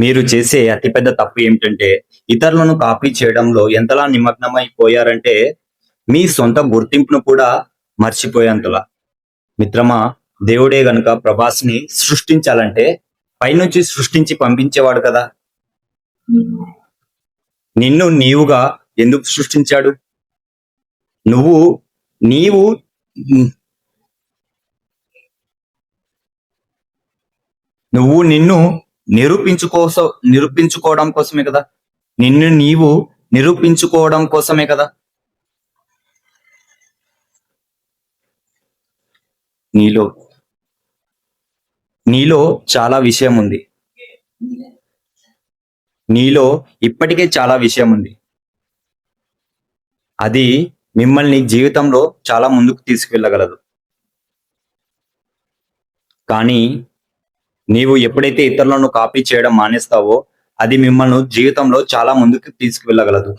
మీరు చేసే అతిపెద్ద తప్పు ఏమిటంటే ఇతరులను కాపీ చేయడంలో ఎంతలా నిమగ్నమైపోయారంటే మీ సొంత గుర్తింపును కూడా మర్చిపోయేంతలా. మిత్రమా దేవుడే గనుక ప్రభాస్ని సృష్టించాలంటే పైనుంచి సృష్టించి పంపించేవాడు కదా. నిన్ను నీవుగా ఎందుకు సృష్టించాడు? నువ్వు నీవు నువ్వు నిన్ను నిరూపించుకోసం నిరూపించుకోవడం కోసమే కదా? నిన్ను నీవు నిరూపించుకోవడం కోసమే కదా? నీలో నీలో చాలా విషయం ఉంది. నీలో ఇప్పటికే చాలా విషయం ఉంది. అది మిమ్మల్ని జీవితంలో చాలా ముందుకు తీసుకువెళ్ళగలదు. కానీ నీవు ఎప్పుడైతే ఇతరులను కాపీ చేయడం మానేస్తావో అది మిమ్మల్ని జీవితంలో చాలా ముందుకు తీసుకువెళ్ళగలదు.